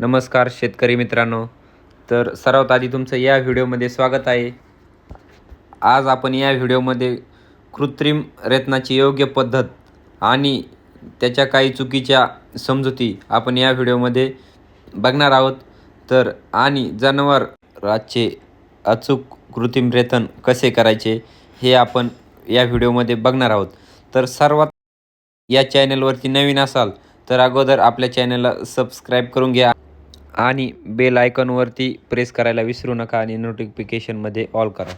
नमस्कार शेतकरी मित्रांनो. तर सर्वात आधी तुमचं या व्हिडिओमध्ये स्वागत आहे. आज आपण या व्हिडिओमध्ये कृत्रिम रेतनाची योग्य पद्धत आणि त्याच्या काही चुकीच्या समजुती आपण या व्हिडिओमध्ये बघणार आहोत. तर आणि जनावराचे अचूक कृत्रिम रेतन कसे करायचे हे आपण या व्हिडिओमध्ये बघणार आहोत. तर सर्वात या चॅनलवरती नवीन असाल तर अगोदर आपल्या चॅनलला सबस्क्राईब करून घ्या. आणि बेल आयकॉनवरती प्रेस करायला विसरू नका आणि नोटिफिकेशनमध्ये ऑल करा.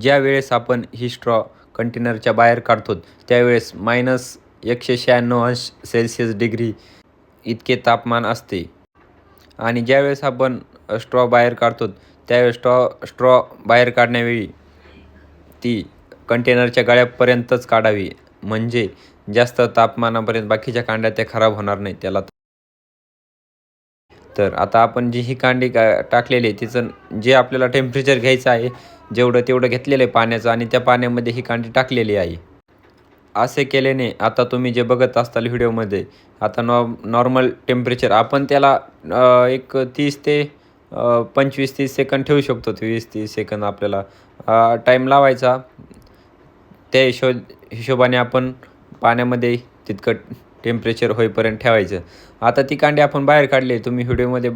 ज्या वेळेस आपण ही स्ट्रॉ कंटेनरच्या बाहेर काढतो त्यावेळेस मायनस एकशे शहाण्णव अंश सेल्सिअस डिग्री इतके तापमान असते. आणि ज्यावेळेस आपण स्ट्रॉ बाहेर काढतो त्यावेळेस स्ट्रॉ स्ट्रॉ बाहेर काढण्यावेळी ती कंटेनरच्या गळ्यापर्यंतच काढावी. म्हणजे जास्त तापमानापर्यंत बाकीच्या कांड्या त्या खराब होणार नाही त्याला तर आता आपण जी ही कांडी का टाकलेली आहे तिचं जे आपल्याला टेम्परेचर घ्यायचं आहे जेवढं तेवढं घेतलेलं आहे पाण्याचं आणि त्या पाण्यामध्ये ही कांडी टाकलेली आहे. असे केल्याने आता तुम्ही जे बघत असताल व्हिडिओमध्ये आता नॉ नॉर्मल टेम्परेचर आपण त्याला एक तीस ते पंचवीस तीस सेकंद ठेवू शकतो. वीस तीस सेकंद आपल्याला टाईम लावायचा. त्या हिशो हिशोबाने आपण पाण्यामध्ये तितकं टेम्परेचर होईपर्यंत ठेवायचं. आता ती कांडी आपण बाहेर काढली तुम्ही व्हिडिओमध्ये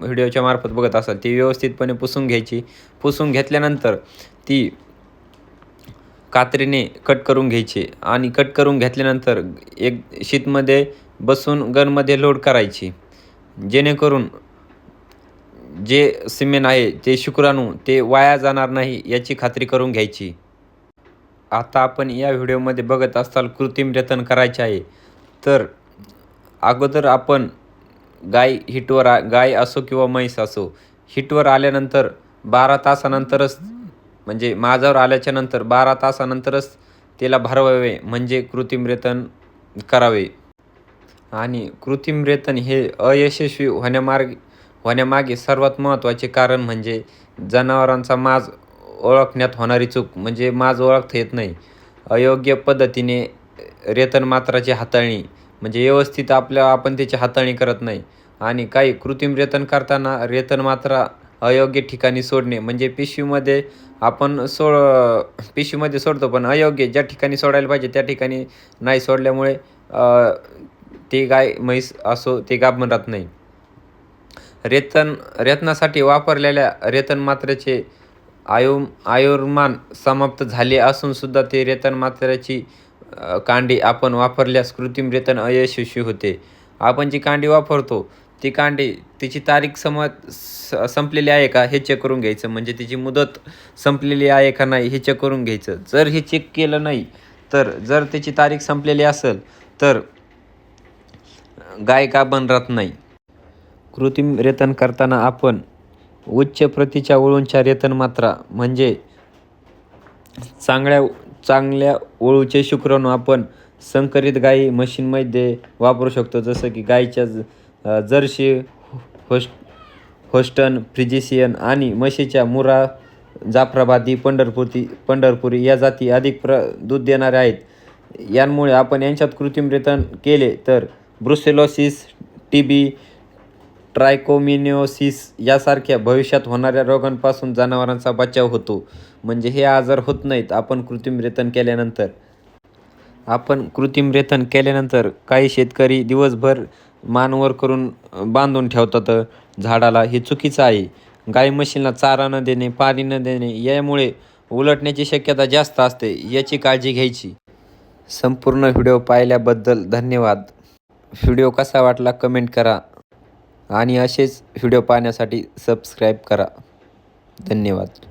व्हिडिओच्या मार्फत बघत असाल ती व्यवस्थितपणे पुसून घ्यायची. पुसून घेतल्यानंतर ती कात्रीने कट करून घ्यायची आणि कट करून घेतल्यानंतर एक शीतमध्ये बसून गनमध्ये लोड करायची. जेणेकरून जे सिमेंट आहे ते शुक्राणू ते वाया जाणार नाही याची खात्री करून घ्यायची. आता आपण या व्हिडिओमध्ये बघत असताल कृत्रिम रेतन करायचे आहे. तर अगोदर आपण गाय हिटवर आ गाय असो किंवा म्हैस असो हिटवर आल्यानंतर बारा तासानंतरच म्हणजे माझ्यावर आल्याच्यानंतर बारा तासानंतरच त्याला भरवावे म्हणजे कृत्रिम रेतन करावे. आणि कृत्रिम रेतन हे अयशस्वी होण्यामार्ग होण्यामागे सर्वात महत्त्वाचे कारण म्हणजे जनावरांचा माज ओळखण्यात होणारी चूक म्हणजे माज ओळखता येत नाही. अयोग्य पद्धतीने रेतन मात्राची हाताळणी म्हणजे व्यवस्थित आपल्या आपण त्याची हाताळणी करत नाही. आणि काही कृत्रिम रेतन करताना रेतन मात्रा अयोग्य ठिकाणी सोडणे म्हणजे पिशवीमध्ये आपण सोड पिशवीमध्ये सोडतो पण अयोग्य ज्या ठिकाणी सोडायला पाहिजे त्या ठिकाणी नाही सोडल्यामुळे ती गाय म्हैस असो ते गाभण राहत नाही. रेतन रेतनासाठी वापरलेल्या रेतन मात्रेचे आयु आयुर्मान समाप्त झाले असूनसुद्धा ते रेतन मात्रेची कांडी आपण वापरल्यास कृत्रिम रेतन अयशस्वी होते. आपण जी कांडी वापरतो ती कांडी तिची तारीख सम स संपलेली आहे का हे चेक करून घ्यायचं. म्हणजे तिची मुदत संपलेली आहे का नाही हे चेक करून घ्यायचं. जर हे चेक केलं नाही तर जर त्याची तारीख संपलेली असेल तर गाय का बन राहत नाही? कृत्रिम रेतन करताना आपण उच्च प्रतीच्या वळूंच्या रेतन मात्रा म्हणजे चांगल्या चांगल्या ओळूचे शुक्राणू आपण संकरित गाई म्हशींमध्ये वापरू शकतो. जसं की गाईच्या ज- जर्सी होस्ट होस्टन फ्रिजिशियन आणि म्हशीच्या मुरा जाफराबादी पंढरपुरी पंढरपुरी या जाती अधिक प्र दूध देणाऱ्या आहेत. यांमुळे आपण यांच्यात कृत्रिम रेतन केले तर ब्रुसेलोसिस टी बी ट्रायकोमिनिओसिस यासारख्या भविष्यात होणाऱ्या रोगांपासून जनावरांचा बचाव होतो. म्हणजे हे आजार होत नाहीत. आपण कृत्रिम रेतन केल्यानंतर. आपण कृत्रिम रेतन केल्यानंतर काही शेतकरी दिवसभर मानवर करून बांधून ठेवतात. झाडाला हे चुकीचं आहे. गाई म्हशींना चारा न देणे पाणी न देणे यामुळे उलटण्याची शक्यता जास्त असते. याची काळजी घ्यायची. संपूर्ण व्हिडिओ पाहिल्याबद्दल धन्यवाद. व्हिडिओ कसा वाटला कमेंट करा. आणि असेच व्हिडिओ पाहण्यासाठी सबस्क्राईब करा. धन्यवाद.